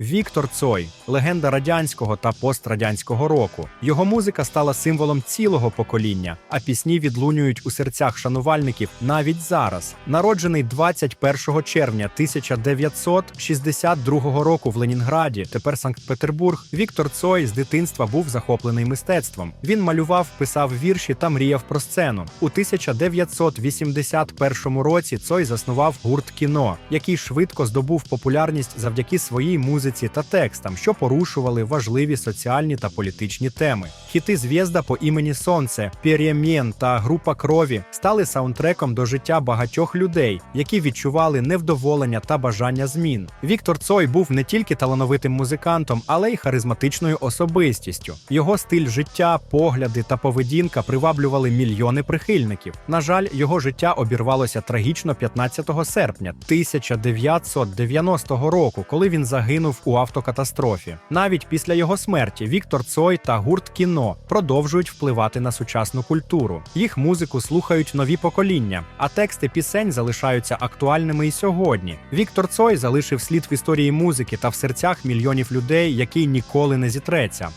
Віктор Цой легенда радянського та пострадянського року. Його музика стала символом цілого покоління, а пісні відлунюють у серцях шанувальників навіть зараз. Народжений 21 червня 1962 року в Ленінграді, тепер Санкт-Петербург. Віктор Цой з дитинства був захоплений мистецтвом. Він малював, писав вірші та мріяв про сцену. У 1981 році Цой заснував гурт кіно, який швидко здобув популярність завдяки своїй музиці та текстам, що порушували важливі соціальні та політичні теми. Хіти «Звєзда по імені Сонце, «Перемєн» та група крові стали саундтреком до життя багатьох людей, які відчували невдоволення та бажання змін. Віктор Цой був не тільки талановитим музикантом, але й харизматичною особистістю. Його стиль життя, погляди та поведінка приваблювали мільйони прихильників. На жаль, його життя обірвалося трагічно 15 серпня 1990 року, коли він загинув у автокатастрофі. Навіть після його смерті Віктор Цой та гурт кіно продовжують впливати на сучасну культуру. Їх музику слухають нові покоління, а тексти пісень залишаються актуальними і сьогодні. Віктор Цой залишив слід в історії музики та в серцях мільйонів людей, який ніколи не зітреться.